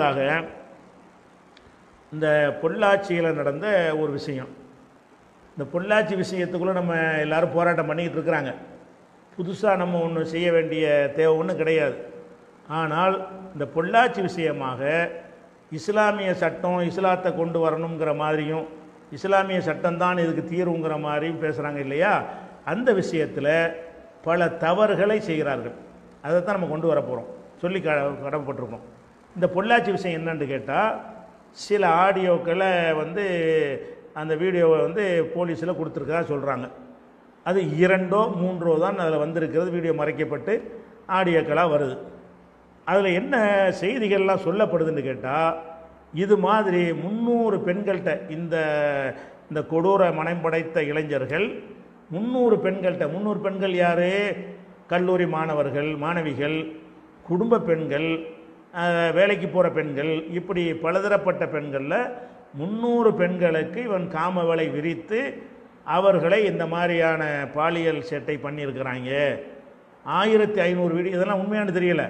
ஆக இந்த பொள்ளாச்சியில் நடந்த ஒரு விஷயம். இந்த பொள்ளாச்சி விஷயத்துக்குள்ளே நம்ம எல்லாரும் போராட்டம் பண்ணிக்கிட்டு இருக்கிறாங்க. புதுசாக நம்ம ஒன்று செய்ய வேண்டிய தேவை ஒன்றும் கிடையாது. ஆனால் இந்த பொள்ளாச்சி விஷயமாக இஸ்லாமிய சட்டம் இஸ்லாத்தை கொண்டு வரணுங்கிற மாதிரியும் இஸ்லாமிய சட்டம்தான் இதுக்கு தீர்வுங்கிற மாதிரியும் பேசுகிறாங்க இல்லையா? அந்த விஷயத்தில் பல தவறுகளை செய்கிறார்கள். அதை தான் நம்ம கொண்டு வர போகிறோம் சொல்லி க கடமைப்பட்டிருக்கோம். இந்த பொள்ளாச்சி விஷயம் என்னன்னு கேட்டால் சில ஆடியோக்களை வந்து அந்த வீடியோவை வந்து போலீஸில் கொடுத்துருக்கதா சொல்கிறாங்க அது இரண்டோ மூன்றோ தான் அதில் வந்திருக்கிறது வீடியோ மறைக்கப்பட்டு ஆடியோக்களாக வருது. அதில் என்ன செய்திகள்லாம் சொல்லப்படுதுன்னு கேட்டால் இது மாதிரி முந்நூறு பெண்கள்கிட்ட இந்த இந்த கொடூர மனம் படைத்த இளைஞர்கள் முந்நூறு பெண்கள்கிட்ட முந்நூறு பெண்கள் யார்? கல்லூரி மாணவர்கள் மாணவிகள் குடும்ப பெண்கள் வேலைக்கு போகிற பெண்கள் இப்படி பலதரப்பட்ட பெண்களில் முந்நூறு பெண்களுக்கு இவன் காமவலை விரித்து அவர்களை இந்த மாதிரியான பாலியல் சேட்டை பண்ணியிருக்கிறாங்க. ஆயிரத்தி ஐநூறு வீடு இதெல்லாம் உண்மையானு தெரியல.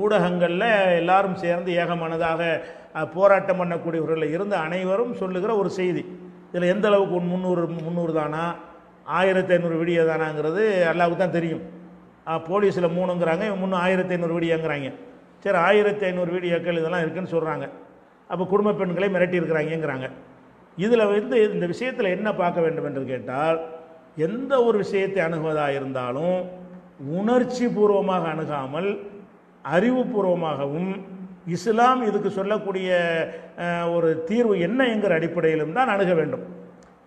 ஊடகங்களில் எல்லாரும் சேர்ந்து ஏகமனதாக போராட்டம் பண்ணக்கூடியவர்களில் இருந்து அனைவரும் சொல்லுகிற ஒரு செய்தி. இதில் எந்த அளவுக்கு முந்நூறு முந்நூறு தானா? ஆயிரத்தி ஐநூறு வீடியோ தானாங்கிறது அல்லாவுக்கு தான் தெரியும். போலீஸில் மூணுங்கிறாங்க இவன் முன்னூறு ஆயிரத்தி ஐநூறு வீடியோங்கிறாங்க. சரி ஆயிரத்தி ஐநூறு வீடியோக்கள் இதெல்லாம் இருக்குதுன்னு சொல்கிறாங்க அப்போ குடும்ப பெண்களை மிரட்டியிருக்கிறாங்கங்கிறாங்க. இதில் வந்து இந்த விஷயத்தில் என்ன பார்க்க வேண்டும் என்று கேட்டால் எந்த ஒரு விஷயத்தை அணுகுவதாக இருந்தாலும் உணர்ச்சி பூர்வமாக அணுகாமல் அறிவுபூர்வமாகவும் இஸ்லாம் இதுக்கு சொல்லக்கூடிய ஒரு தீர்வு என்ன என்கிற அடிப்படையிலும் தான் அணுக வேண்டும்.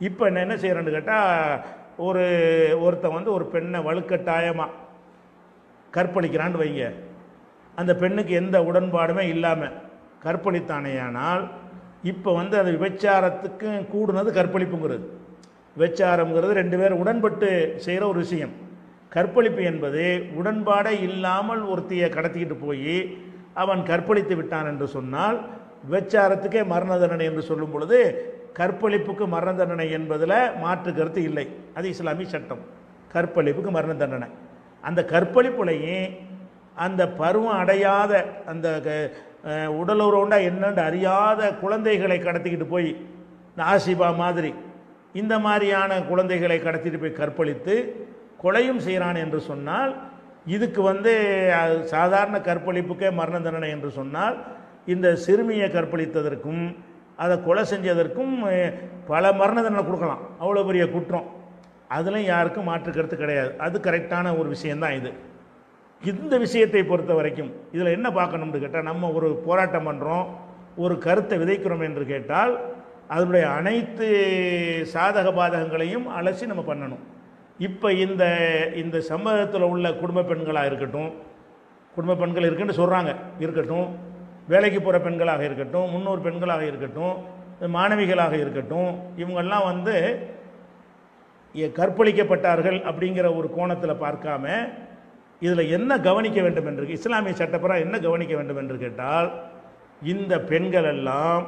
இப்போ என்ன என்ன செய்கிறேன்னு கேட்டால் ஒரு ஒருத்தன் வந்து ஒரு பெண்ணை வலுக்கட்டாயமாக கற்பழிக்கிறான்னு வைங்க. அந்த பெண்ணுக்கு எந்த உடன்பாடுமே இல்லாமல் கற்பழித்தானேயானால் இப்போ வந்து அது விபச்சாரத்துக்கு கூடுனது கற்பழிப்புங்கிறது. விபச்சாரங்கிறது ரெண்டு பேரும் உடன்பட்டு செய்கிற ஒரு விஷயம். கற்பழிப்பு என்பது உடன்பாடே இல்லாமல் ஒருத்தியை கடத்திக்கிட்டு போய் அவன் கற்பழித்து விட்டான் என்று சொன்னால் விபச்சாரத்துக்கே மரண தண்டனை என்று சொல்லும் பொழுது கற்பழிப்புக்கு மரண தண்டனை என்பதில் மாற்று கருத்து இல்லை. அது இஸ்லாமிய சட்டம். கற்பழிப்புக்கு மரண தண்டனை. அந்த கற்பழிப்புலையும் அந்த பருவம் அடையாத அந்த க- உடலுறவுண்டா என்னன்னு அறியாத குழந்தைகளை கடத்திக்கிட்டு போய் நாசிபா மாதிரி இந்த மாதிரியான குழந்தைகளை கடத்திட்டு போய் கற்பழித்து கொலையும் செய்கிறான் என்று சொன்னால் இதுக்கு வந்து சாதாரண கற்பழிப்புக்கே மரண தண்டனை என்று சொன்னால் இந்த சிறுமியை கற்பழித்ததற்கும் அதை கொலை செஞ்சதற்கும் பல மரண தண்டனை கொடுக்கலாம். அவ்வளோ பெரிய குற்றம். அதுலேயும் யாருக்கும் மாற்று கருத்து கிடையாது. அது கரெக்டான ஒரு விஷயந்தான் இது. இந்த விஷயத்தை பொறுத்த வரைக்கும் இதில் என்ன பார்க்கணும்னு கேட்டால் நம்ம ஒரு போராட்டம் பண்ணுறோம் ஒரு கருத்தை விதைக்கிறோம் என்று கேட்டால் அதனுடைய அனைத்து சாதக பாதகங்களையும் அலசி நம்ம பண்ணணும். இப்போ இந்த இந்த சமூகத்தில் உள்ள குடும்ப பெண்களாக இருக்கட்டும் குடும்ப பெண்கள் இருக்குன்னு சொல்கிறாங்க இருக்கட்டும் வேலைக்கு போகிற பெண்களாக இருக்கட்டும் முன்னூறு பெண்களாக இருக்கட்டும் மாணவிகளாக இருக்கட்டும் இவங்கெல்லாம் வந்து கற்பழிக்கப்பட்டார்கள் அப்படிங்கிற ஒரு கோணத்தில் பார்க்காம இதில் என்ன கவனிக்க வேண்டும் என்று இஸ்லாமிய சட்டப்பராக என்ன கவனிக்க வேண்டும் என்று கேட்டால் இந்த பெண்கள் எல்லாம்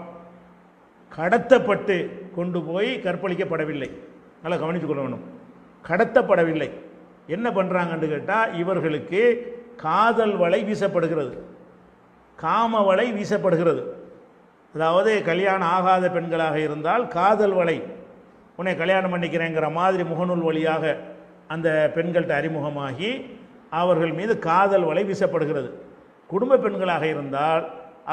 கடத்தப்பட்டு கொண்டு போய் கற்பழிக்கப்படவில்லை. நல்லா கவனித்துக் கொள்ள வேணும் கடத்தப்படவில்லை. என்ன பண்ணுறாங்கன்னு கேட்டால் இவர்களுக்கு காதல் வலை வீசப்படுகிறது. காம வலை வீசப்படுகிறது. அதாவது கல்யாணம் ஆகாத பெண்களாக இருந்தால் காதல் வலை. உன்னை கல்யாணம் பண்ணிக்கிறேங்கிற மாதிரி முகநூல் வழியாக அந்த பெண்கள்கிட்ட அறிமுகமாகி அவர்கள் மீது காதல் வலை வீசப்படுகிறது. குடும்ப பெண்களாக இருந்தால்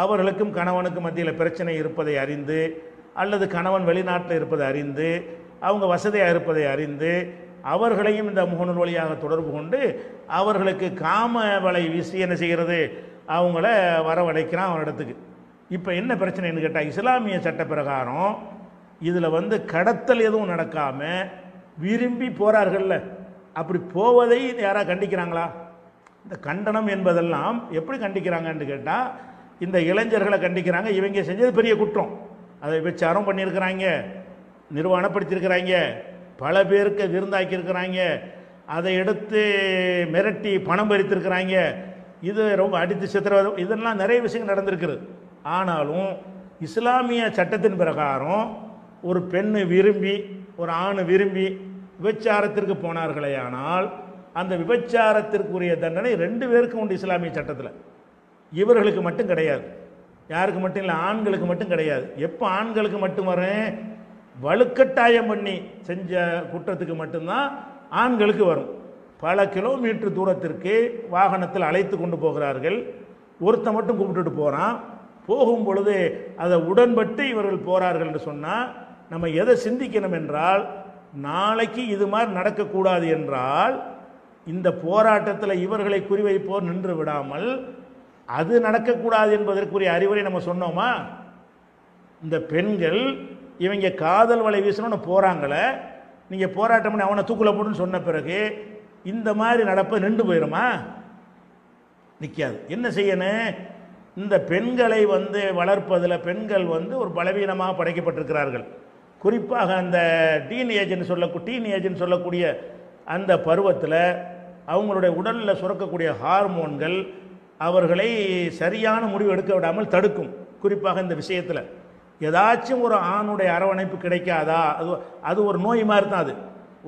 அவர்களுக்கும் கணவனுக்கும் மத்தியில் பிரச்சனை இருப்பதை அறிந்து அல்லது கணவன் வெளிநாட்டில் இருப்பதை அறிந்து அவங்க வசதியாக இருப்பதை அறிந்து அவர்களையும் இந்த முகநூல் வழியாக தொடர்பு கொண்டு அவர்களுக்கு காம வலை வீசி என்ன செய்கிறது? அவங்கள வரவழைக்கிறான் அவன் இடத்துக்கு. இப்போ என்ன பிரச்சனைன்னு கேட்டால் இஸ்லாமிய சட்ட பிரகாரம் இதில் வந்து கடத்தல் எதுவும் நடக்காமல் விரும்பி போறார்கள்ல. அப்படி போவதை யாராக கண்டிக்கிறாங்களா? இந்த கண்டனம் என்பதெல்லாம் எப்படி கண்டிக்கிறாங்கன்னு கேட்டால் இந்த இளைஞர்களை கண்டிக்கிறாங்க. இவங்க செஞ்சது பெரிய குற்றம். அதை விபச்சாரம் பண்ணியிருக்கிறாங்க நிர்வாணப்படுத்தியிருக்கிறாங்க பல பேருக்கு விருந்தாக்கியிருக்கிறாங்க அதை எடுத்து மிரட்டி பணம் பறித்திருக்கிறாங்க. இது ரொம்ப அடித்து சித்திரவதை. இதெல்லாம் நிறைய விஷயங்கள் நடந்திருக்கிறது ஆனாலும் இஸ்லாமிய சட்டத்தின் பிரகாரம் ஒரு பெண்ணு விரும்பி ஒரு ஆண் விரும்பி விபச்சாரத்திற்கு போனார்களேயானால் அந்த விபச்சாரத்திற்குரிய தண்டனை ரெண்டு பேருக்கும் உண்டு இஸ்லாமிய சட்டத்தில். இவர்களுக்கு மட்டும் கிடையாது. யாருக்கு மட்டும் இல்லை ஆண்களுக்கு மட்டும் கிடையாது. எப்போ ஆண்களுக்கு மட்டும் வரேன் வலுக்கட்டாயம் பண்ணி செஞ்ச குற்றத்துக்கு மட்டும்தான் ஆண்களுக்கு வரும். பல கிலோமீட்டர் தூரத்திற்கு வாகனத்தில் அழைத்து கொண்டு போகிறார்கள். ஒருத்தன் மட்டும் கூப்பிட்டுட்டு போகிறான் போகும் பொழுது அதை உடன்பட்டு இவர்கள் போகிறார்கள் என்று சொன்னால் நம்ம எதை சிந்திக்கணும் என்றால் நாளைக்கு இது மாதிரி நடக்கக்கூடாது என்றால் இந்த போராட்டத்தில் இவர்களை குறிவைப்போர் நின்று விடாமல் அது நடக்கக்கூடாது என்பதற்குரிய அறிவுரை நம்ம சொன்னோமா? இந்த பெண்கள் இவங்க காதல் வலை வீசணும்னு போகிறாங்களே நீங்கள் போராட்டம் பண்ணி அவனை தூக்குல போடுன்னு சொன்ன பிறகு இந்த மாதிரி நடப்ப நின்று போயிடுமா நிற்காது என்ன செய்யணும்? இந்த பெண்களை வந்து வளர்ப்பதில் பெண்கள் வந்து ஒரு பலவீனமாக படைக்கப்பட்டிருக்கிறார்கள். குறிப்பாக அந்த டீன் ஏஜ்னு சொல்ல டீன் ஏஜ்னு சொல்லக்கூடிய அந்த பருவத்தில் அவங்களுடைய உடலில் சுரக்கக்கூடிய ஹார்மோன்கள் அவர்களை சரியான முடிவு எடுக்க விடாமல் தடுக்கும். குறிப்பாக இந்த விஷயத்தில். ஏதாச்சும் ஒரு ஆணுடைய அரவணைப்பு கிடைக்காதா? அது அது ஒரு நோய் மாதிரி தான் அது.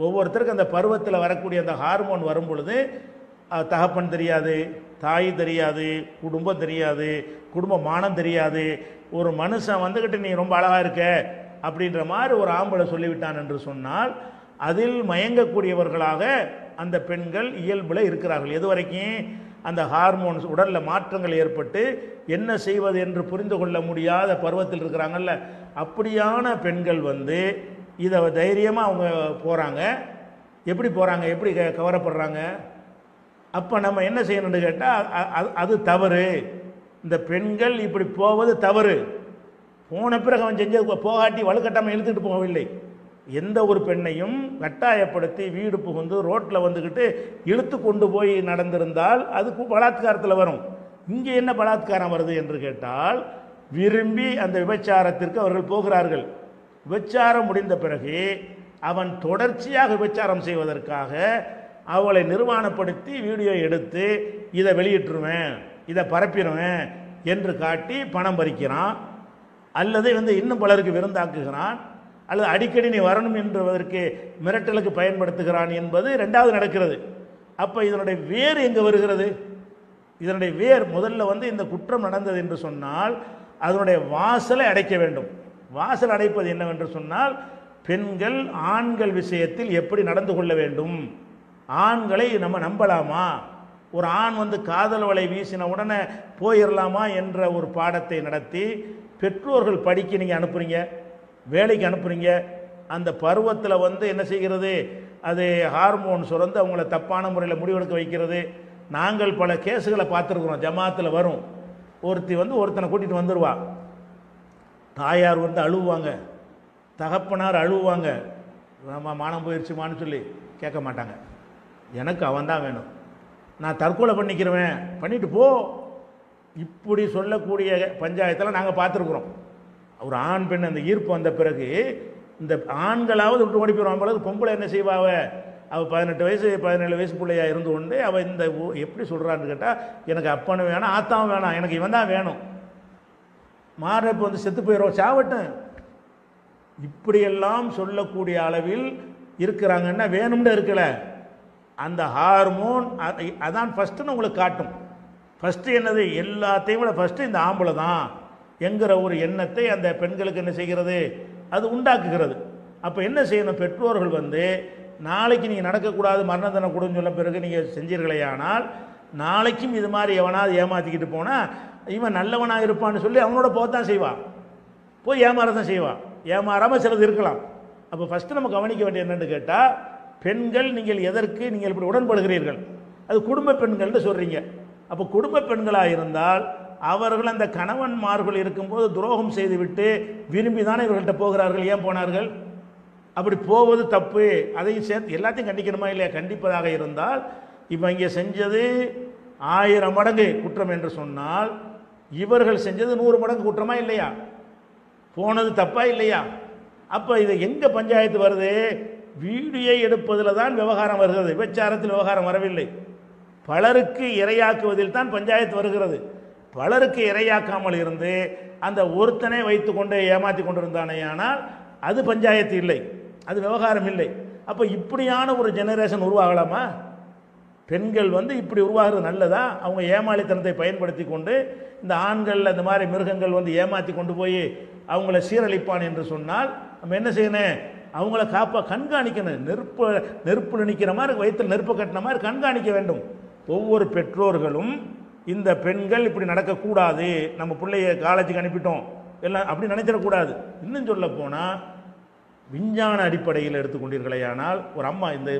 ஒவ்வொருத்தருக்கும் அந்த பருவத்தில் வரக்கூடிய அந்த ஹார்மோன் வரும் பொழுது தகப்பன் தெரியாது தாய் தெரியாது குடும்பம் தெரியாது குடும்ப மானம் தெரியாது. ஒரு மனுஷன் வந்துக்கிட்டு நீ ரொம்ப அழகாக இருக்க. அப்படின்ற மாதிரி ஒரு ஆம்பளை சொல்லிவிட்டான் என்று சொன்னால் அதில் மயங்கக்கூடியவர்களாக அந்த பெண்கள் இயல்பில் இருக்கிறார்கள். எது வரைக்கும்? அந்த ஹார்மோன்ஸ் உடலில் மாற்றங்கள் ஏற்பட்டு என்ன செய்வது என்று புரிந்து கொள்ள முடியாத பருவத்தில் இருக்கிறாங்கல்ல. அப்படியான பெண்கள் வந்து இதை தைரியமாக அவங்க போகிறாங்க எப்படி போகிறாங்க எப்படி க- கவரப்படுறாங்க? அப்போ நம்ம என்ன செய்யணும்னு கேட்டால் அது தவறு. இந்த பெண்கள் இப்படி போவது தவறு. போன பிறகு அவன் செஞ்சது போகாட்டி வலுக்கட்டாமல் இழுத்துட்டு போகவில்லை. எந்த ஒரு பெண்ணையும் கட்டாயப்படுத்தி வீடு புகுந்து ரோட்டில் வந்துக்கிட்டு இழுத்து கொண்டு போய் நடந்திருந்தால் அது பலாத்காரத்தில் வரும். இங்கே என்ன பலாத்காரம் வருது என்று கேட்டால் விரும்பி அந்த விபச்சாரத்திற்கு அவர்கள் போகிறார்கள். விபச்சாரம் முடிந்த பிறகு அவன் தொடர்ச்சியாக விபச்சாரம் செய்வதற்காக அவளை நிர்வாணப்படுத்தி வீடியோ எடுத்து இதை வெளியிட்டுருவேன் இதை பரப்பிடுவேன் என்று காட்டி பணம் பறிக்கிறான். அல்லது வந்து இன்னும் பலருக்கு விருந்தாக்குகிறான் அல்லது அடிக்கடி நீ வரணும் என்பதற்கு மிரட்டலுக்கு பயன்படுத்துகிறான் என்பது ரெண்டாவது நடக்கிறது. அப்போ இதனுடைய வேர் எங்கே வருகிறது? இதனுடைய வேர் முதல்ல வந்து இந்த குற்றம் நடந்தது என்று சொன்னால் அதனுடைய வாசலை அடைக்க வேண்டும். வாசல் அடைப்பது என்னவென்று சொன்னால் பெண்கள் ஆண்கள் விஷயத்தில் எப்படி நடந்து கொள்ள வேண்டும்? ஆண்களை நம்ம நம்பலாமா? ஒரு ஆண் வந்து காதல் வலை வீசின உடனே போயிடலாமா என்ற ஒரு பாடத்தை நடத்தி பெற்றோர்கள் படிக்க நீங்கள் அனுப்புறீங்க வேலைக்கு அனுப்புறீங்க அந்த பருவத்தில் வந்து என்ன செய்கிறது? அது ஹார்மோன் சுரந்து அவங்கள தப்பான முறையில் முடிவெடுக்க வைக்கிறது. நாங்கள் பல கேஸுகளை பார்த்துருக்குறோம் ஜமாத்தில் வரும். ஒருத்தி வந்து ஒருத்தனை கூட்டிகிட்டு வந்துடுவா தாயார் வந்து அழுவாங்க தகப்பனார் அழுவாங்க நம்ம மானம் போயிடுச்சுமான்னு சொல்லி கேட்க மாட்டாங்க. எனக்கு அவன் தான் வேணும். நான் தற்கொலை பண்ணிக்கிறவன். பண்ணிட்டு போ. இப்படி சொல்லக்கூடிய பஞ்சாயத்தில் நாங்கள் பார்த்துருக்குறோம். ஒரு ஆண் பெண் அந்த ஈர்ப்பு வந்த பிறகு இந்த ஆண்களாவது விட்டு ஓடி போயிடும் அவங்களுக்கு பொம்பளை என்ன செய்வாவ அவள் பதினெட்டு வயசு பதினேழு வயசு பிள்ளையாக இருந்து கொண்டு அவள் இந்த ஊ- எப்படி சொல்கிறான்னு கேட்டால் எனக்கு அப்பனும் வேணாம் ஆத்தாவும் வேணாம் எனக்கு இவன் தான் வேணும். மாறப்ப வந்து செத்து போயிடும் சாவட்டும் இப்படியெல்லாம் சொல்லக்கூடிய அளவில் இருக்கிறாங்கன்னா வேணும்னு இருக்கல. அந்த ஹார்மோன் அதான் ஃபஸ்ட்டுன்னு உங்களுக்கு காட்டும். ஃபஸ்ட்டு என்னது? எல்லாத்தையும் விட ஃபஸ்ட்டு இந்த ஆம்பளை தான். என்கிற ஒரு எண்ணத்தை அந்த பெண்களுக்கு என்ன செய்கிறது? அது உண்டாக்குகிறது. அப்போ என்ன செய்யணும்? பெற்றோர்கள் வந்து நாளைக்கு நீங்கள் நடக்கக்கூடாது மரண தண்டனை கொடுன்னு சொன்ன பிறகு நீங்கள் செஞ்சீர்களேயானால் நாளைக்கும் இது மாதிரி எவனாவது ஏமாற்றிக்கிட்டு போனால் இவன் நல்லவனாக இருப்பான்னு சொல்லி அவனோட போகத்தான் செய்வான் போய் ஏமாற தான் செய்வான் ஏமாறாமல் சிலது இருக்கலாம். அப்போ ஃபஸ்ட்டு நம்ம கவனிக்க வேண்டிய என்னென்னு கேட்டால் பெண்கள் நீங்கள் எதற்கு நீங்கள் இப்படி உடன்படுகிறீர்கள்? அது குடும்ப பெண்கள்னு சொல்கிறீங்க அப்போ குடும்ப பெண்களாக இருந்தால் அவர்கள் அந்த கணவன்மார்கள் இருக்கும்போது துரோகம் செய்துவிட்டு விரும்பி தானே இவர்கள்ட்ட போகிறார்கள் ஏன் போனார்கள்? அப்படி போவது தப்பு. அதையும் சேர்த்து எல்லாத்தையும் கண்டிக்கணுமா இல்லையா? கண்டிப்பதாக இருந்தால் இப்போ இங்கே செஞ்சது ஆயிரம் மடங்கு குற்றம் என்று சொன்னால் இவர்கள் செஞ்சது நூறு மடங்கு குற்றமா இல்லையா? போனது தப்பா இல்லையா? அப்போ இது எங்கே பஞ்சாயத்து வருது? வீடியோ எடுப்பதில் தான் விவகாரம் வருகிறது. விபச்சாரத்தில் விவகாரம் வரவில்லை. பலருக்கு இரையாக்குவதில் தான் பஞ்சாயத்து வருகிறது. பலருக்கு இரையாக்காமல் இருந்து அந்த ஒருத்தனை வைத்துக்கொண்டு ஏமாற்றி கொண்டிருந்தானே ஆனால் அது பஞ்சாயத்து இல்லை. அது விவகாரம் இல்லை. அப்போ இப்படியான ஒரு ஜெனரேஷன் உருவாகலாமா? பெண்கள் வந்து இப்படி உருவாகிறது நல்லதா? அவங்க ஏமாளித்தனத்தை பயன்படுத்தி கொண்டு இந்த ஆண்கள் அந்த மாதிரி மிருகங்கள் வந்து ஏமாற்றி கொண்டு போய் அவங்கள சீரழிப்பான் என்று சொன்னால் நம்ம என்ன செய்யணும்? அவங்கள காப்பா கண்காணிக்கணும். நெருப்பு நெருப்பில் நிற்கிற மாதிரி வயிற்றில் நெருப்பு கட்டின மாதிரி கண்காணிக்க வேண்டும். ஒவ்வொரு பெற்றோர்களும் இந்த பெண்கள் இப்படி நடக்கக்கூடாது நம்ம பிள்ளைய காலேஜுக்கு அனுப்பிட்டோம் எல்லாம் அப்படி நினைச்சிடக்கூடாது. இன்னும் சொல்ல போனால் விஞ்ஞான அடிப்படையில் எடுத்துக்கொண்டீர்களேயானால் ஒரு அம்மா இந்த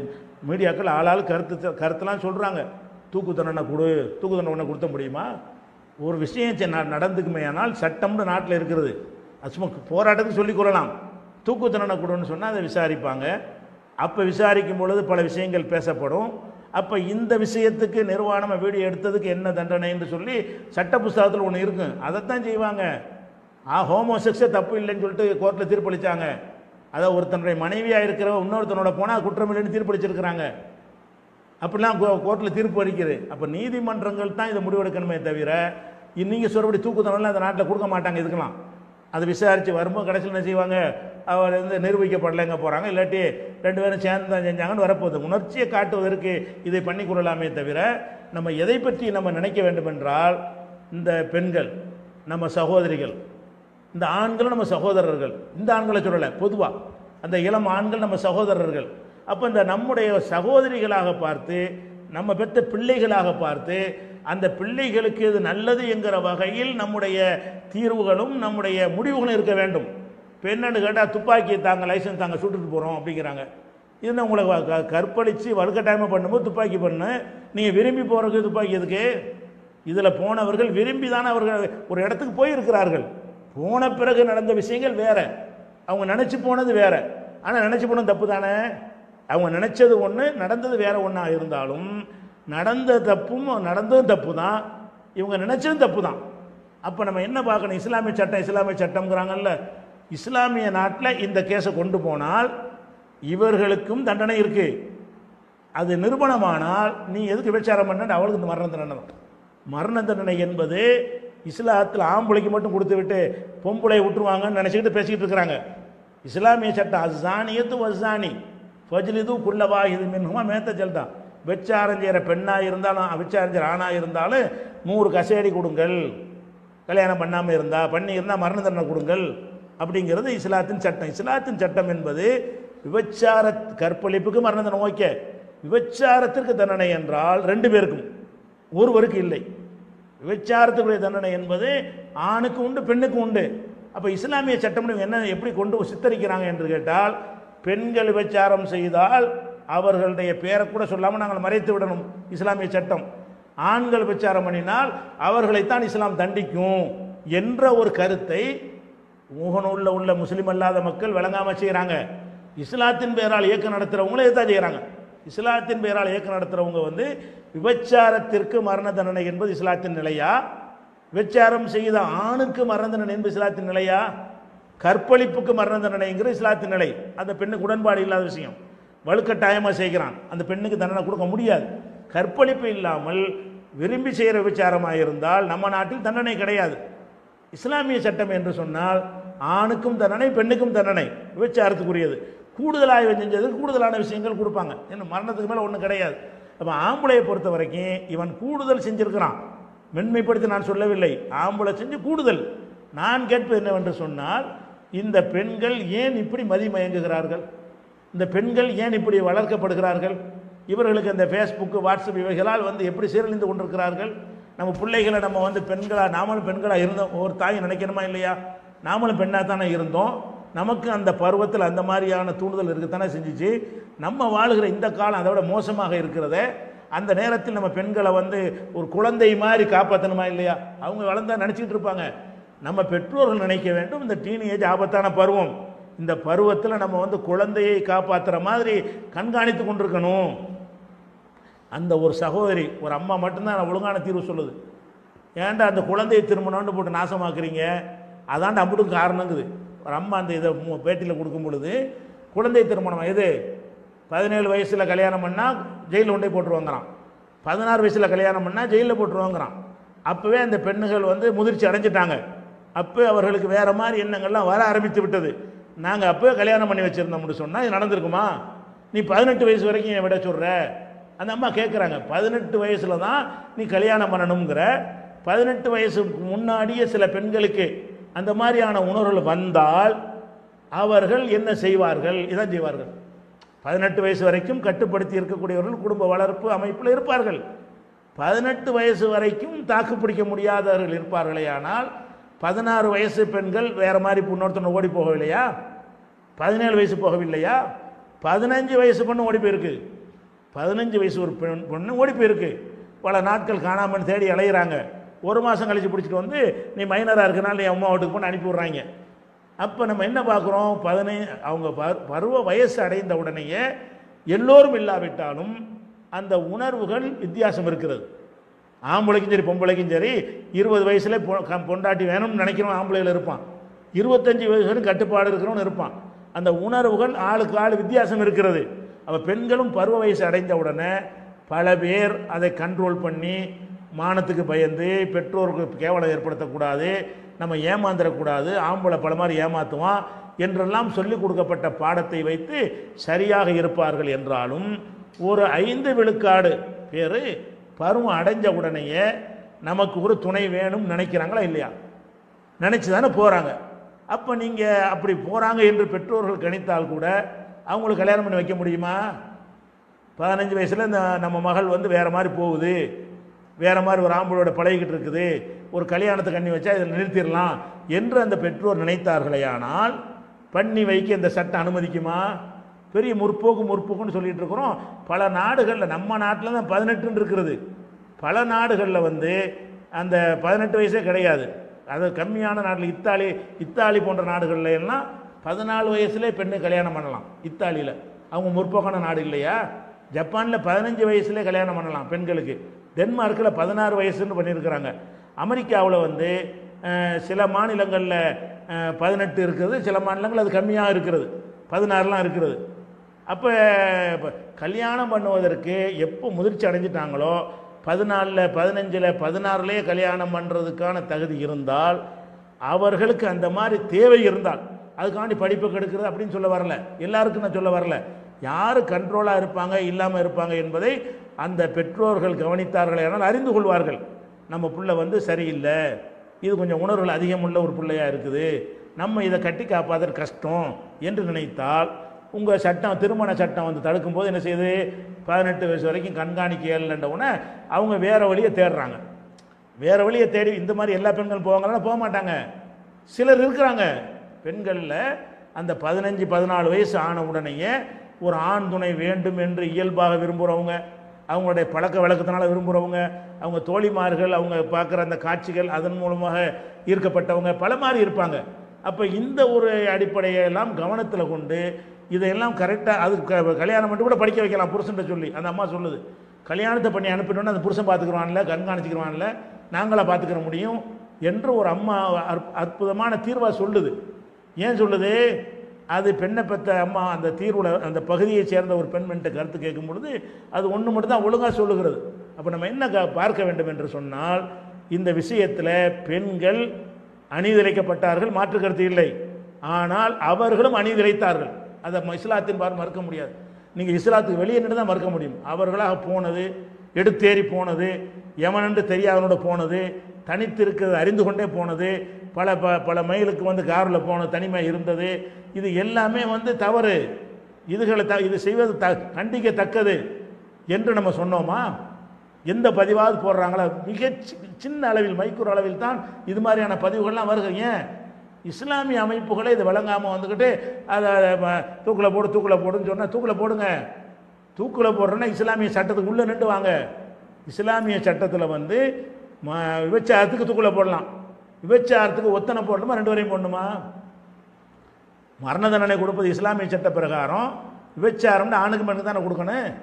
மீடியாக்கள் ஆளாள் கருத்து கருத்தெல்லாம் சொல்கிறாங்க தூக்கு தண்டனை கொடு தூக்கு தண்டனை கொடுத்த முடியுமா? ஒரு விஷயம் ந- நடந்துக்குமே ஆனால் சட்டம்னு நாட்டில் இருக்கிறது அது சும்மா போராட்டத்துக்கு சொல்லிக் கொள்ளலாம். தூக்கு தண்டனை கொடுன்னு சொன்னால் அதை விசாரிப்பாங்க. அப்போ விசாரிக்கும் பொழுது பல விஷயங்கள் பேசப்படும். அப்போ இந்த விஷயத்துக்கு நிர்வாணமாக வீடியோ எடுத்ததுக்கு என்ன தண்டனைன்னு சொல்லி சட்ட புஸ்தகத்தில் ஒன்று இருக்கும் அதைத்தான் செய்வாங்க. ஆ ஹோமோசெக்ஸே தப்பு இல்லைன்னு சொல்லிட்டு கோர்ட்டில் தீர்ப்பளித்தாங்க அதை ஒருத்தனுடைய மனைவியாக இருக்கிறவ இன்னொருத்தனோட போனால் குற்றம் இல்லைன்னு தீர்ப்பளிச்சிருக்கிறாங்க. அப்படிலாம் கோர்ட்டில் தீர்ப்பு அளிக்கிறது அப்போ நீதிமன்றங்கள் தான் இதை முடிவெடுக்கணுமே தவிர நீங்கள் சொல்றபடி தூக்குத்தனம்லாம் அந்த நாட்டில் கொடுக்க மாட்டாங்க இதுக்கெல்லாம். அதை விசாரித்து வரும்போது கடைசியில் என்ன செய்வாங்க? அவர் வந்து நிரூபிக்கப்படலைங்க போகிறாங்க இல்லாட்டி ரெண்டு பேரும் சேர்ந்து தான் செஞ்சாங்கன்னு வரப்போகுது. உணர்ச்சியை காட்டுவதற்கு இதை பண்ணி கொள்ளலாமே தவிர நம்ம எதை பற்றி நம்ம நினைக்க வேண்டும் என்றால் இந்த பெண்கள் நம்ம சகோதரிகள் இந்த ஆண்கள் நம்ம சகோதரர்கள் இந்த ஆண்களை சொல்லலை பொதுவாக அந்த இளம் ஆண்கள் நம்ம சகோதரர்கள். அப்போ இந்த நம்முடைய சகோதரிகளாக பார்த்து நம்ம பெற்ற பிள்ளைகளாக பார்த்து அந்த பிள்ளைகளுக்கு இது நல்லது என்கிற வகையில் நம்முடைய தீர்வுகளும் நம்முடைய முடிவுகளும் இருக்க வேண்டும். இப்போ கேட்டால் துப்பாக்கி தாங்க லைசன்ஸ் தாங்க சுட்டுட்டு போகிறோம் அப்படிங்கிறாங்க. இது உங்களை க- கற்பழித்து வலுக்கட்டாயமாக பண்ணும்போது துப்பாக்கி பண்ணு. நீங்கள் விரும்பி போகிறதுக்கு துப்பாக்கி எதுக்கு? இதில் போனவர்கள் விரும்பி தானே அவர்கள் ஒரு இடத்துக்கு போயிருக்கிறார்கள். போன பிறகு நடந்த விஷயங்கள் வேறு. அவங்க நினச்சி போனது வேறு. ஆனால் நினச்சி போனது தப்பு தானே? அவங்க நினச்சது ஒன்று நடந்தது வேறு ஒன்றா இருந்தாலும் நடந்த தப்பும் நடந்ததும் தப்பு தான் இவங்க நினச்சதும் தப்பு தான் அப்போ நம்ம என்ன பார்க்கணும்? இஸ்லாமிய சட்டம் இஸ்லாமிய சட்டம்ங்கிறாங்கல்ல. இஸ்லாமிய நாட்டில் இந்த கேஸை கொண்டு போனால் இவர்களுக்கும் தண்டனை இருக்குது அது நிரூபணமானால் நீ எதுக்கு விபச்சாரம் பண்ண? அவளுக்கு இந்த மரண தண்டனை தான். மரண தண்டனை என்பது இஸ்லாத்தில் ஆம்பளைக்கு மட்டும் கொடுத்து விட்டு பொம்பளை விட்டுருவாங்கன்னு நினச்சிக்கிட்டு பேசிக்கிட்டு இருக்கிறாங்க. இஸ்லாமிய சட்டம் அசானியத்து வசானி ஃபஜ்லிது குல்லவா மின்ஹுமா மேத்த ஜல்தான் விச்சாரம் செய்கிற பெண்ணாக இருந்தாலும் விச்சாரம் செய்கிற ஆணாக இருந்தாலும் நூறு கசேடி கொடுங்கள். கல்யாணம் பண்ணாமல் இருந்தால் பண்ணி இருந்தால் மரண தண்டனை கொடுங்கள். அப்படிங்கிறது இஸ்லாத்தின் சட்டம். இஸ்லாத்தின் சட்டம் என்பது விபச்சார கற்பழிப்புக்கு மரண தண்டனை ஓகே. விபச்சாரத்திற்கு தண்டனை என்றால் ரெண்டு பேருக்கும். ஒருவருக்கு இல்லை. விபச்சாரத்துக்குரிய தண்டனை என்பது ஆணுக்கு உண்டு பெண்ணுக்கு உண்டு. அப்போ இஸ்லாமிய சட்டம் என்ன எப்படி கொண்டு சித்தரிக்கிறாங்க என்று கேட்டால் பெண்கள் விபச்சாரம் செய்தால் அவர்களுடைய பேரை கூட சொல்லாமல் நாங்கள் மறைத்து விடணும். இஸ்லாமிய சட்டம். ஆண்கள் விபச்சாரம் பண்ணினால் அவர்களைத்தான் இஸ்லாம் தண்டிக்கும் என்ற ஒரு கருத்தை முகநூலில் உள்ள முஸ்லீம் அல்லாத மக்கள் விளங்காமல் செய்கிறாங்க இஸ்லாத்தின் பேரால் இயக்கம் நடத்துகிறவங்களும் இதை செய்கிறாங்க இஸ்லாத்தின் பேரால் இயக்கம் நடத்துகிறவங்க வந்து விபச்சாரத்திற்கு மரண தண்டனை என்பது இஸ்லாத்தின் நிலையா? விபச்சாரம் செய்த ஆணுக்கு மரண தண்டனை என்பது இஸ்லாத்தின் நிலையா? கற்பழிப்புக்கு மரண தண்டனைங்கிற இஸ்லாத்தின் நிலை. அந்த பெண்ணுக்கு உடன்பாடு இல்லாத விஷயம். வலுக்கட்டாயமாக செய்கிறான். அந்த பெண்ணுக்கு தண்டனை கொடுக்க முடியாது. கற்பழிப்பு இல்லாமல் விரும்பி செய்கிற விபச்சாரமாக இருந்தால் நம்ம நாட்டில் தண்டனை கிடையாது. இஸ்லாமிய சட்டம் என்று சொன்னால் ஆணுக்கும் தண்டனை பெண்ணுக்கும் தண்டனை விபச்சாரத்துக்குரியது. கூடுதலாக செஞ்சது கூடுதலான விஷயங்கள் கொடுப்பாங்க. என்ன மரணத்துக்கு மேலே ஒன்றும் கிடையாது. அப்போ ஆம்பளையை பொறுத்த வரைக்கும் இவன் கூடுதல் செஞ்சிருக்கிறான். மென்மைப்படுத்தி நான் சொல்லவில்லை. ஆம்பளை செஞ்சு கூடுதல். நான் கேட்பது என்னவென்று சொன்னால் இந்த பெண்கள் ஏன் இப்படி மதிமயங்குகிறார்கள்? இந்த பெண்கள் ஏன் இப்படி வளர்க்கப்படுகிறார்கள்? இவர்களுக்கு இந்த ஃபேஸ்புக்கு வாட்ஸ்அப் இவைகளால் வந்து எப்படி சீரழிந்து கொண்டிருக்கிறார்கள்? நம்ம பிள்ளைகளை நம்ம வந்து பெண்களாக நாமளும் பெண்களாக இருந்தோம். ஒரு தாய் நினைக்கணுமா இல்லையா? நாமளும் பெண்ணாக தானே இருந்தோம். நமக்கு அந்த பருவத்தில் அந்த மாதிரியான தூண்டுதல் இருக்கத்தானே செஞ்சிச்சு. நம்ம வாழுகிற இந்த காலம் அதை விட மோசமாக இருக்கிறத. அந்த நேரத்தில் நம்ம பெண்களை வந்து ஒரு குழந்தை மாதிரி காப்பாற்றணுமா இல்லையா? அவங்க வளர்ந்தா நினச்சிக்கிட்டு இருப்பாங்க. நம்ம பெற்றோர்கள் நினைக்க வேண்டும் இந்த டீனேஜ் ஆபத்தான பருவம். இந்த பருவத்தில் நம்ம வந்து குழந்தையை காப்பாற்றுற மாதிரி கண்காணித்து கொண்டிருக்கணும். அந்த ஒரு சகோதரி ஒரு அம்மா மட்டும்தான் ஒழுங்கான தீர்வு சொல்லுது. ஏன்டா அந்த குழந்தையை திருமணம்னு போட்டு நாசமாக்குறீங்க? அதான்டா அம்புட்டும் காரணங்குது. ஒரு அம்மா அந்த இதை மு- பேட்டியில் கொடுக்கும் பொழுது குழந்தை திருமணம் எது? பதினேழு வயசில் கல்யாணம் பண்ணால் ஜெயிலில் கொண்டே போட்டுருவாங்கிறான் பதினாறு வயசில் கல்யாணம் பண்ணால் ஜெயிலில் போட்டுருவாங்கிறான் அப்போவே அந்த பெண்ணுகள் வந்து முதிர்ச்சி அடைஞ்சிட்டாங்க. அப்போ அவர்களுக்கு வேறு மாதிரி எண்ணங்கள்லாம் வர ஆரம்பித்து விட்டது. நாங்கள் அப்போ கல்யாணம் பண்ணி வச்சுருந்தோம்னு சொன்னால் இது நடந்திருக்குமா? நீ பதினெட்டு வயசு வரைக்கும் என் விட சொல்கிற அந்த அம்மா கேட்குறாங்க பதினெட்டு வயசில் தான் நீ கல்யாணம் பண்ணணுங்கிற பதினெட்டு வயசுக்கு முன்னாடியே சில பெண்களுக்கு அந்த மாதிரியான உணர்வுகள் வந்தால் அவர்கள் என்ன செய்வார்கள்? இதான் செய்வார்கள். பதினெட்டு வயசு வரைக்கும் கட்டுப்படுத்தி இருக்கக்கூடியவர்கள் குடும்ப வளர்ப்பு அமைப்பில் இருப்பார்கள். பதினெட்டு வயசு வரைக்கும் தாக்கு பிடிக்க முடியாதவர்கள் இருப்பார்களே ஆனால் பதினாறு வயசு பெண்கள் வேறு மாதிரி இன்னொருத்தனை ஓடி போகவில்லையா? பதினேழு வயசு போகவில்லையா? பதினஞ்சு வயசு பொண்ணு ஓடி போயிருக்கு. பதினஞ்சு வயசு ஒரு பெண் பொண்ணு ஓடி போயிருக்கு. பல நாட்கள் காணாமல் தேடி அலையிறாங்க. ஒரு மாதம் கழிச்சு பிடிச்சிட்டு வந்து நீ மைனராக இருக்கனால நீ அம்மா வீட்டுக்கு போய் அனுப்பி விட்றாங்க. அப்போ நம்ம என்ன பார்க்குறோம்? பதினை அவங்க ப- பருவ வயசு அடைந்த உடனேயே எல்லோரும் இல்லாவிட்டாலும் அந்த உணர்வுகள் வித்தியாசம் இருக்கிறது. ஆம்பளைக்கும் சரி பொம்பளைக்கும் சரி இருபது வயசுல பொ- பொண்டாட்டி வேணும்னு நினைக்கிறவன் ஆம்பளையில் இருப்பான். இருபத்தஞ்சி வயசு வரைக்கும் கட்டுப்பாடு இருக்கிறவன் இருப்பான். அந்த உணர்வுகள் ஆளுக்கு ஆள் வித்தியாசம் இருக்கிறது. அப்போ பெண்களும் பருவ வயசு அடைந்த உடனே பல பேர் அதை கண்ட்ரோல் பண்ணி மானத்துக்கு பயந்து பெற்றோருக்கு கேவலம் ஏற்படுத்தக்கூடாது நம்ம ஏமாந்துடக்கூடாது ஆம்பளை பல மாதிரி ஏமாத்துவான் என்றெல்லாம் சொல்லிக் கொடுக்கப்பட்ட பாடத்தை வைத்து சரியாக இருப்பார்கள் என்றாலும் ஒரு ஐந்து விழுக்காடு பேர் பருவம் அடைஞ்ச உடனேயே நமக்கு ஒரு துணை வேணும்னு நினைக்கிறாங்களா இல்லையா? நினச்சி தானே போகிறாங்க அப்போ நீங்கள் அப்படி போகிறாங்க என்று பெற்றோர்கள் கணித்தால் கூட அவங்களுக்கு கல்யாணம் பண்ணி வைக்க முடியுமா? பதினஞ்சு வயசில் இந்த நம்ம மகள் வந்து வேறு மாதிரி போகுது. வேறு மாதிரி ஒரு ஆம்பளோட பழகிக்கிட்டு இருக்குது. ஒரு கல்யாணத்தை கண்ணி வச்சா இதில் நிறுத்திடலாம் என்று அந்த பெற்றோர் நினைத்தார்களேயானால் பண்ணி வைக்க இந்த சட்டம் அனுமதிக்குமா? பெரிய முற்போக்கு முற்போக்குன்னு சொல்லிட்டு இருக்கிறோம். பல நாடுகளில் நம்ம நாட்டில் தான் பதினெட்டுன்னு இருக்கிறது பல நாடுகளில் வந்து அந்த பதினெட்டு வயசே கிடையாது. அது கம்மியான நாட்டில் இத்தாலி இத்தாலி போன்ற நாடுகளில் எல்லாம் பதினாலு வயசுலே பெண்ணு கல்யாணம் பண்ணலாம் இத்தாலியில். அவங்க முற்போக்கான நாடு இல்லையா? ஜப்பானில் பதினஞ்சு வயசுலே கல்யாணம் பண்ணலாம் பெண்களுக்கு. டென்மார்க்கில் பதினாறு வயசுன்னு பண்ணியிருக்கிறாங்க. அமெரிக்காவில் வந்து சில மாநிலங்களில் பதினெட்டு இருக்கிறது சில மாநிலங்கள் அது கம்மியாக இருக்கிறது. பதினாறுலாம் இருக்கிறது அப்போ கல்யாணம் பண்ணுவதற்கு எப்போ முதிர்ச்சி அடைஞ்சிட்டாங்களோ பதினாலில் பதினஞ்சில் பதினாறுலேயே கல்யாணம் பண்ணுறதுக்கான தகுதி இருந்தால் அவர்களுக்கு அந்த மாதிரி தேவை இருந்தால் அதுக்காண்டி படிப்பு கெடுக்கிறது அப்படின்னு சொல்ல வரல. எல்லாருக்கும் நான் சொல்ல வரல. யார் கண்ட்ரோலாக இருப்பாங்க இல்லாமல் இருப்பாங்க என்பதை அந்த பெற்றோர்கள் கவனித்தார்கள் ஆனால் அறிந்து கொள்வார்கள். நம்ம பிள்ளை வந்து சரியில்லை. இது கொஞ்சம் உணர்வுகள் அதிகமுள்ள ஒரு பிள்ளையாக இருக்குது. நம்ம இதை கட்டி காப்பாதல் கஷ்டம் என்று நினைத்தால் உங்கள் சட்டம் திருமண சட்டம் வந்து தடுக்கும்போது என்ன செய்யுது? பதினெட்டு வயசு வரைக்கும் கண்காணிக்க இயலன்ற உடனே அவங்க வேறு வழியை தேடுறாங்க. வேறு வழியை தேடி இந்த மாதிரி எல்லா பெண்களும் போவாங்களா போக மாட்டாங்க. சிலர் இருக்கிறாங்க. பெண்களில் அந்த பதினஞ்சு பதினாலு வயசு ஆன உடனேயே ஒரு ஆண் துணை வேண்டும் என்று இயல்பாக விரும்புகிறவங்க அவங்களுடைய பழக்க வழக்கத்தினால விரும்புகிறவங்க அவங்க தோழிமார்கள் அவங்க பார்க்குற அந்த காட்சிகள் அதன் மூலமாக ஈர்க்கப்பட்டவங்க பல மாதிரி இருப்பாங்க. அப்போ இந்த ஒரு அடிப்படையெல்லாம் கவனத்தில் கொண்டு இதையெல்லாம் கரெக்டாக அது க- கல்யாணம் மட்டும் கூட படிக்க வைக்கலாம் புருஷன்ட்ட சொல்லி. அந்த அம்மா சொல்லுது கல்யாணத்தை பண்ணி அனுப்பினோன்னு அந்த புருஷன் பார்த்துக்குருவான்ல கண்காணிச்சிக்கிறவான்ல நாங்களாக பார்த்துக்கிற முடியும்? என்று ஒரு அம்மா அற்புதமான தீர்வாக சொல்லுது. ஏன் சொல்லுது? அது பெண்ணை பெற்ற அம்மா அந்த தீர்வில் அந்த பகுதியை சேர்ந்த ஒரு பெண்மென்ட்ட கருத்து கேட்கும் பொழுது அது ஒன்று மட்டும்தான் ஒழுங்காக சொல்லுகிறது. அப்போ நம்ம என்ன க- பார்க்க வேண்டும் என்று சொன்னால் இந்த விஷயத்தில் பெண்கள் அணிதிரைக்கப்பட்டார்கள் மாற்று கருத்து இல்லை. ஆனால் அவர்களும் அணிதிரைத்தார்கள். அதை ம- இஸ்லாத்தின் பார் மறுக்க முடியாது. நீங்கள் இஸ்லாத்துக்கு வெளியே நின்று தான் மறுக்க முடியும். அவர்களாக போனது எடுத்தேறி போனது எவனென்று தெரியாதவனோட போனது தனித்திருக்கிறது அறிந்து கொண்டே போனது பல ப பல மைலுக்கு வந்து காரில் போன தனிமை இருந்தது. இது எல்லாமே வந்து தவறு. இதுகளை த இது செய்வது த கண்டிக்கத்தக்கது என்று நம்ம சொன்னோமா? எந்த பதிவாவது போடுறாங்களோ மிக சி- சின்ன அளவில் மைக்ரோ அளவில் தான் இது மாதிரியான பதிவுகள்லாம் வருது. ஏன்? இஸ்லாமிய அமைப்புகளே இது வழங்காமல் வந்துக்கிட்டு அதை தூக்கில் போடு தூக்கில் போடுன்னு சொன்னால் தூக்கில் போடுங்க. தூக்கில் போடுறேன்னா இஸ்லாமிய சட்டத்துக்கு உள்ளே நின்று வாங்க இஸ்லாமிய சட்டத்தில் வந்து ம விபச்சாரத்துக்கு தூக்கில் போடலாம். விபச்சாரத்துக்கு ஒத்தனை போடணுமா ரெண்டு வரையும் போடணுமா? மரண தண்டனை கொடுப்பது இஸ்லாமிய சட்ட பிரகாரம். விபச்சாரம்னு ஆணுக்கு பெண்ணுக்கு தானே கொடுக்கணும்.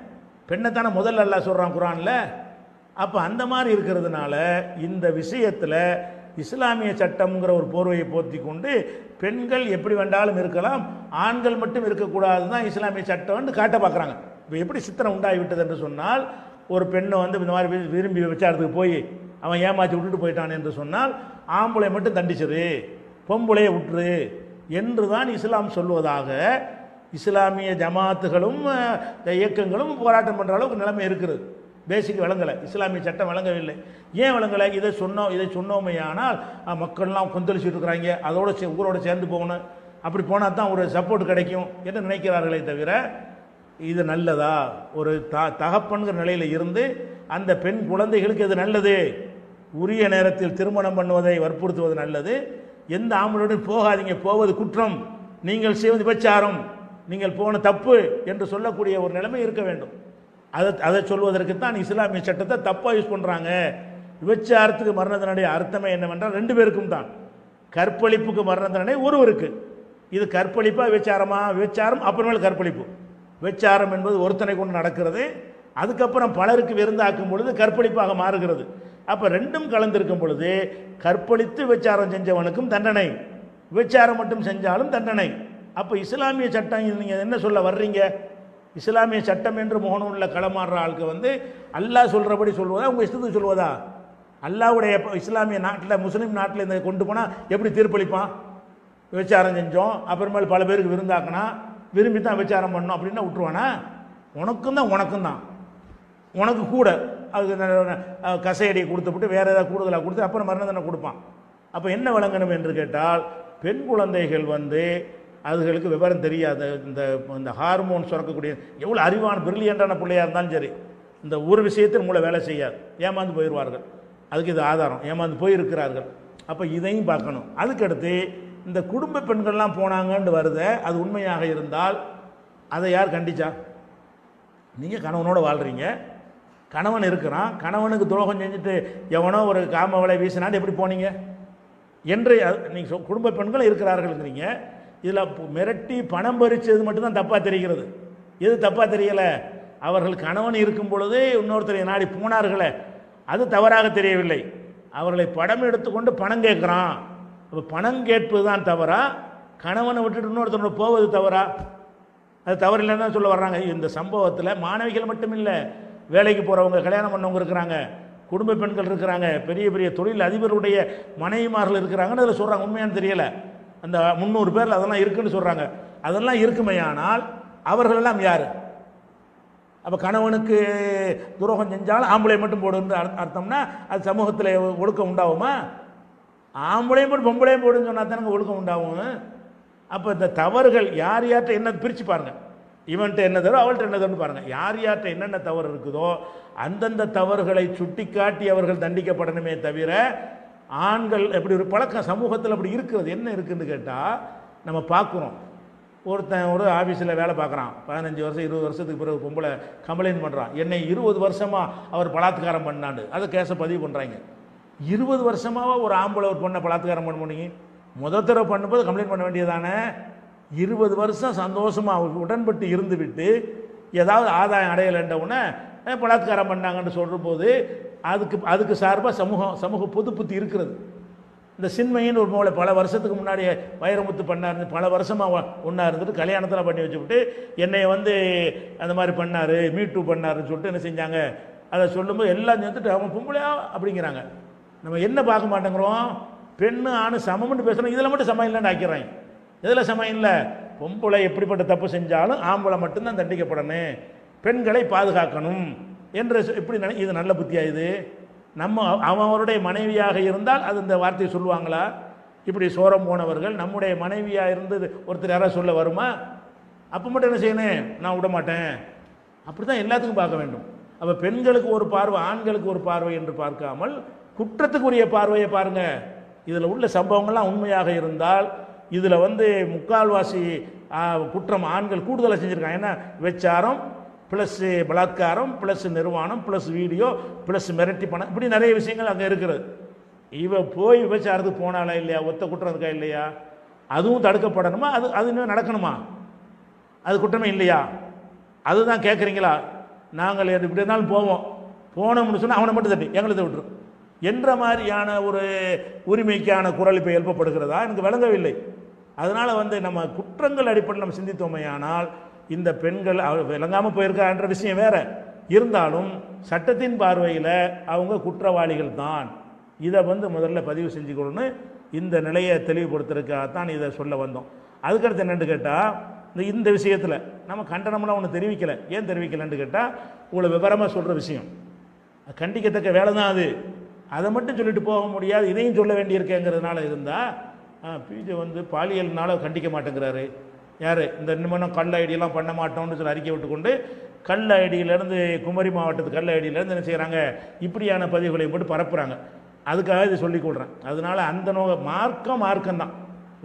பெண்ணை தானே முதல்ல எல்லாம் சொல்கிறான் குரானில். அப்போ அந்த மாதிரி இருக்கிறதுனால இந்த விஷயத்தில் இஸ்லாமிய சட்டம்ங்கிற ஒரு போர்வையை போர்த்தி கொண்டு பெண்கள் எப்படி வேண்டாலும் இருக்கலாம் ஆண்கள் மட்டும் இருக்கக்கூடாது தான் இஸ்லாமிய சட்டம்னு காட்ட பார்க்குறாங்க. இப்போ எப்படி சித்திரம் உண்டாகிவிட்டது என்று சொன்னால் ஒரு பெண்ணை வந்து இந்த மாதிரி விரும்பி விபச்சாரத்துக்கு போய் அவன் ஏமாற்றி விட்டுட்டு போயிட்டான் என்று சொன்னால் ஆம்பளை மட்டும் தண்டிச்சிரு பொம்பளையை விட்டுரு என்று தான் இஸ்லாம் சொல்வதாக இஸ்லாமிய ஜமாத்துகளும் இயக்கங்களும் போராட்டம் பண்ணுற அளவுக்கு நிலைமை இருக்கிறது. பேசிக் வழங்கலை. இஸ்லாமிய சட்டம் வழங்கவில்லை. ஏன் வழங்கலை? இதை சொன்னோம் இதை சொன்னோமே ஆனால் மக்கள்லாம் கொந்தளிச்சுட்டு இருக்கிறாங்க. அதோட சே- ஊரோட சேர்ந்து போகணும். அப்படி போனால் தான் ஒரு சப்போர்ட் கிடைக்கும் என்று நினைக்கிறார்களே தவிர இது நல்லதா? ஒரு த தகப்பன்கிற நிலையில் இருந்து அந்த பெண் குழந்தைகளுக்கு இது நல்லது? உரிய நேரத்தில் திருமணம் பண்ணுவதை வற்புறுத்துவது நல்லது. எந்த ஆம்பளுடன் போகாதீங்க. போவது குற்றம். நீங்கள் செய்வது விபச்சாரம். நீங்கள் போன தப்பு என்று சொல்லக்கூடிய ஒரு நிலைமை இருக்க வேண்டும். அதை அதை சொல்வதற்கு தான் இஸ்லாமிய சட்டத்தை தப்பாக யூஸ் பண்ணுறாங்க விபச்சாரத்துக்கு மரண தண்டனை அர்த்தமே என்னவென்றால் ரெண்டு பேருக்கும் தான். கற்பழிப்புக்கு மரண தண்டனை ஒருவருக்கு. இது கற்பழிப்பா விபச்சாரமா? விபச்சாரம் அப்புறமேல் கற்பழிப்பு. விபச்சாரம் என்பது ஒருத்தனை கொண்டு நடக்கிறது. அதுக்கப்புறம் பலருக்கு விருந்தாக்கும் பொழுது கற்பழிப்பாக மாறுகிறது. அப்போ ரெண்டும் கலந்திருக்கும் பொழுது கற்பழித்து விபச்சாரம் செஞ்சவனுக்கும் தண்டனை. விபச்சாரம் மட்டும் செஞ்சாலும் தண்டனை. அப்போ இஸ்லாமிய சட்டம் நீங்கள் என்ன சொல்ல வர்றீங்க? இஸ்லாமிய சட்டம் என்று முகநூலில் களமாடுற ஆளுக்கு வந்து அல்லாஹ் சொல்கிறபடி சொல்வதா உங்கள் இஷ்டத்துக்கு சொல்வதா அல்லாவுடைய இஸ்லாமிய நாட்டில் முஸ்லீம் நாட்டில் இந்த கொண்டு போனால் எப்படி தீர்ப்பளிப்பான்? விபச்சாரம் செஞ்சோம் அப்புறமேல் பல பேருக்கு விருந்தாக்கினா விரும்பி தான் விபச்சாரம் பண்ணோம் அப்படின்னா விட்டுருவானா? உனக்கும் தான் உனக்கும் தான். உனக்கு கூட. அதுக்கு ந- கசையடியை கொடுத்துவிட்டு வேறு ஏதாவது கூடுதலாக கொடுத்து அப்புறம் மரண தண்டனை கொடுப்பான். அப்போ என்ன வழங்கணும் என்று கேட்டால் பெண் குழந்தைகள் வந்து அதுகளுக்கு விவரம் தெரியாது. இந்த இந்த ஹார்மோன் சுரக்கக்கூடிய எவ்வளோ அறிவான பிரில்லியண்டான பிள்ளையாக இருந்தாலும் சரி இந்த ஒரு விஷயத்தில் மூளை வேலை செய்யாது. ஏமாந்து போயிடுவார்கள் அதுக்கு இது ஆதாரம். ஏமாந்து போயிருக்கிறார்கள். அப்போ இதையும் பார்க்கணும். அதுக்கடுத்து இந்த குடும்ப பெண்கள்லாம் போனாங்கன்னு வருது அது உண்மையாக இருந்தால் அதை யார் கண்டிச்சா? நீங்கள் கணவனோட வாழ்கிறீங்க கணவன் இருக்கிறான். கணவனுக்கு துரோகம் செஞ்சுட்டு எவனோ ஒரு காம வலை வீசினாண்டு எப்படி போனீங்க? என்று நீங்கள் குடும்ப பெண்கள் இருக்கிறார்கள்ங்கிறீங்க. இதில் மிரட்டி பணம் பறிச்சது மட்டும்தான் தப்பாக தெரிகிறது. எது தப்பாக தெரியலை? அவர்கள் கணவன் இருக்கும் பொழுது இன்னொருத்தரை நாடி போனார்களே? அது தவறாக தெரியவில்லை. அவர்களை படம் எடுத்துக்கொண்டு பணம் கேட்குறான். அப்போ பணம் கேட்பது தான் தவறா? கணவனை விட்டுட்டு இன்னொருத்தரோட போவது தவறா? அது தவறு இல்லைன்னு தான் சொல்ல வர்றாங்க. இந்த சம்பவத்தில் மாணவிகள் மட்டும் இல்லை வேலைக்கு போகிறவங்க கல்யாணம் பண்ணவங்க இருக்கிறாங்க. குடும்ப பெண்கள் இருக்கிறாங்க. பெரிய பெரிய தொழில் அதிபருடைய மனைவிமார்கள் இருக்கிறாங்கன்னு அதில் சொல்கிறாங்க உண்மையானு தெரியலை. அந்த முந்நூறு பேரில் அதெல்லாம் இருக்குன்னு சொல்கிறாங்க அதெல்லாம் இருக்குமையானால் அவர்களெல்லாம் யார்? அப்போ கணவனுக்கு துரோகம் செஞ்சாலும் ஆம்பளை மட்டும் போடுன்ற அர்த்தம்னா அது சமூகத்தில் ஒழுக்கம் உண்டாகுமா? ஆம்பளையும் போட்டு பொம்பளையும் போடுன்னு சொன்னா தானே ஒழுக்கம் உண்டாகும். அப்போ இந்த தவறுகள் யார் யார்கிட்ட என்ன பிரித்து பாருங்கள் இவன்கிட்ட என்ன தவறு அவள்கிட்ட என்ன பாருங்கள் யார் யார்கிட்ட என்னென்ன தவறு இருக்குதோ அந்தந்த தவறுகளை சுட்டிக்காட்டி அவர்கள் தண்டிக்கப்படணுமே தவிர ஆண்கள் எப்படி ஒரு பழக்கம் சமூகத்தில் அப்படி இருக்கிறது என்ன இருக்குன்னு கேட்டால் நம்ம பார்க்குறோம் ஒருத்தன் ஒரு ஆஃபீஸில் வேலை பார்க்குறான் பதினஞ்சு வருஷம் இருபது வருஷத்துக்கு பிறகு பொம்பளை கம்ப்ளைண்ட் பண்ணுறான் என்னை இருபது வருஷமாக அவர் பலாத்காரம் பண்ணாண்டு. அதை கேஸை பதிவு பண்ணுறாங்க இருபது வருஷமாக ஒரு ஆம்பளை ஒரு பொண்ணை பலாத்காரம் பண்ண முடியுங்க முத தடவை பண்ணும்போது கம்ப்ளைண்ட் பண்ண வேண்டியதானே இருபது வருஷம் சந்தோஷமாக உடன்பட்டு இருந்துவிட்டு ஏதாவது ஆதாயம் அடையலைன்ற உடனே பலாத்காரம் பண்ணாங்கன்னு சொல்கிற போது அதுக்கு அதுக்கு சார்பாக சமூகம் சமூக பொது புத்தி இருக்கிறது. இந்த சின்மையின்னு ஒரு மூளை பல வருஷத்துக்கு முன்னாடி வைரமுத்து பண்ணார் பல வருஷமாக ஒன்றா இருந்துட்டு கல்யாணத்தில் பண்ணி வச்சுவிட்டு என்னை வந்து அந்த மாதிரி பண்ணார் மீட்டு பண்ணாருன்னு சொல்லிட்டு என்ன செஞ்சாங்க? அதை சொல்லும்போது எல்லாம் சேர்ந்துட்டு அவன் பொம்பளையா அப்படிங்கிறாங்க. நம்ம என்ன பார்க்க மாட்டேங்கிறோம்? பெண்ணு ஆணு சமம்னு பேசுகிறோம் இதில் மட்டும் சமம் இல்லைன்னு ஆக்கிறாங்க இதில் சமயம் இல்லை? பொம்பளை எப்படிப்பட்ட தப்பு செஞ்சாலும் ஆம்பளை மட்டும்தான் தண்டிக்கப்படணும். பெண்களை பாதுகாக்கணும் என்று இப்படி நினை இது நல்ல புத்தியா இது? நம்ம அவருடைய மனைவியாக இருந்தால் அது இந்த வார்த்தையை சொல்லுவாங்களா? இப்படி சோரம் போனவர்கள் நம்முடைய மனைவியாக இருந்து ஒருத்தர் யாராவது சொல்ல வருமா? அப்போ மட்டும் என்ன செய்யணும்? நான் விட மாட்டேன். அப்படி தான் எல்லாத்துக்கும் பார்க்க வேண்டும். அப்போ பெண்களுக்கு ஒரு பார்வை ஆண்களுக்கு ஒரு பார்வை என்று பார்க்காமல் குற்றத்துக்குரிய பார்வையை பாருங்க. இதில் உள்ள சம்பவங்கள்லாம் உண்மையாக இருந்தால் இதில் வந்து முக்கால்வாசி குற்றம் ஆண்கள் கூடுதலாக செஞ்சுருக்காங்க. ஏன்னா விச்சாரம் ப்ளஸ் பலாத்காரம் ப்ளஸ் நிர்வாணம் ப்ளஸ் வீடியோ ப்ளஸ் மிரட்டி பணம். இப்படி நிறைய விஷயங்கள் அங்கே இருக்கிறது. இவ போய் விபச்சாரத்துக்கு போனாலா இல்லையா? ஒத்த குற்றம் இருக்கா இல்லையா? அதுவும் தடுக்கப்படணுமா? அது அது இன்னும் நடக்கணுமா? அது குற்றமே இல்லையா? அதுதான் கேட்குறீங்களா நாங்கள் எது இப்படி இருந்தாலும் போவோம். போனோம்னு சொன்னால் அவனை மட்டும் தட்டி எங்களை விட்டுரும். என்ற மாதிரியான ஒரு உரிமைக்கான குரல் இப்போ எழுப்பப்படுகிறதா? எனக்கு விளங்கவில்லை. அதனால் வந்து நம்ம குற்றங்கள் அடிப்படையில் நம்ம சிந்தித்தோமையானால் இந்த பெண்கள் அவ விளங்காமல் போயிருக்கான்ற விஷயம் வேற. இருந்தாலும் சட்டத்தின் பார்வையில் அவங்க குற்றவாளிகள் தான். இதை வந்து முதல்ல பதிவு செஞ்சுக்கணும்னு இந்த நிலையை தெளிவுபடுத்துறதுக்காகத்தான் இதை சொல்ல வந்தோம். அதுக்கடுத்து என்னென்னு கேட்டால் இந்த இந்த விஷயத்தில் நம்ம கண்டனம்லாம் ஒன்று தெரிவிக்கலை. ஏன் தெரிவிக்கலைன்னு கேட்டால் உங்களை விவரமாக சொல்கிற விஷயம். கண்டிக்கத்தக்க வேலை தான் அது. அதை மட்டும் சொல்லிட்டு போக முடியாது. இதையும் சொல்ல வேண்டியிருக்கேங்கிறதுனால இருந்தால் பிஜே வந்து பாலியல்னால கண்டிக்க மாட்டேங்கிறாரு. யார்? இந்த இன்னும் கல் ஐடியெல்லாம் பண்ண மாட்டோம்னு சொல்லி அறிக்கை விட்டுக்கொண்டு கல் ஐடியிலேருந்து குமரி மாவட்டத்து கள்ள ஐடியிலேருந்து என்ன செய்கிறாங்க இப்படியான பதிவுகளை போட்டு பரப்புகிறாங்க அதுக்காக இது சொல்லிக் கொள்கிறேன் அதனால அந்த நோ மார்க்கம் மார்க்கம் தான்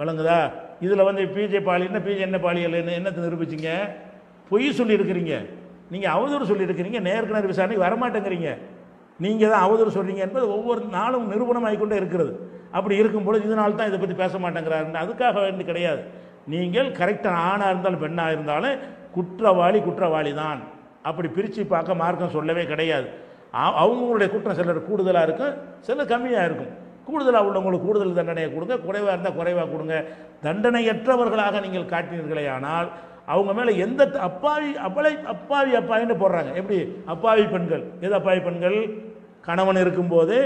விளங்குதா? இதில் வந்து பிஜே பாலியல்னா பிஜே என்ன? பாலியல்னு என்னத்தை நிரூபிச்சிங்க? பொய் சொல்லியிருக்கிறீங்க. நீங்கள் அவதூறு சொல்லியிருக்கிறீங்க. நேர்கணர் விசாரணைக்கு வரமாட்டேங்கிறீங்க. நீங்கள் தான் அவதூறு சொல்கிறீங்க என்பது ஒவ்வொரு நாளும் நிரூபணம் ஆகிக்கொண்டே இருக்கிறது. அப்படி இருக்கும்போது இதனால் தான் இதை பற்றி பேச மாட்டேங்கிறாருன்னு. அதுக்காக வேண்டி கிடையாது. நீங்கள் கரெக்டாக ஆணாக இருந்தாலும் பெண்ணாக இருந்தாலும் குற்றவாளி குற்றவாளி தான் அப்படி பிரித்து பார்க்க மார்க்கம் சொல்லவே கிடையாது. அவங்களுடைய குற்றம் சிலர் கூடுதலாக இருக்கும் சிலர் கம்மியாக இருக்கும். கூடுதலாக உள்ளவங்களுக்கு கூடுதல் தண்டனையை கொடுங்க குறைவாக இருந்தால் குறைவாக கொடுங்க. தண்டனையற்றவர்களாக நீங்கள் காட்டினீர்களே ஆனால் அவங்க மேலே எந்த அப்பாவி அப்பளை அப்பாவி அப்பாவின்னு போடுறாங்க. எப்படி? அப்பாவி பெண்கள். எது அப்பாவி பெண்கள்? கணவன் இருக்கும்போது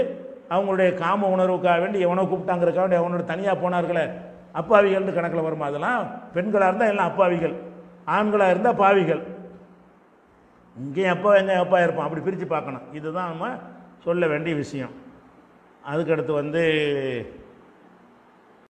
அவங்களுடைய காம உணர்வுக்காக வேண்டி எவனோ கூப்பிட்டாங்கிறக்காக வேண்டி அவனோட தனியாக போனார்களே. அப்பாவிகள்னு கணக்கில் வருமா அதெல்லாம்? பெண்களாக இருந்தால் எல்லாம் அப்பாவிகள். ஆண்களாக இருந்தால் பாவிகள். இங்கேயும் அப்பா எங்கே அப்பா இருப்பான். அப்படி பிரித்து பார்க்கணும். இதுதான் நம்ம சொல்ல வேண்டிய விஷயம். அதுக்கடுத்து வந்து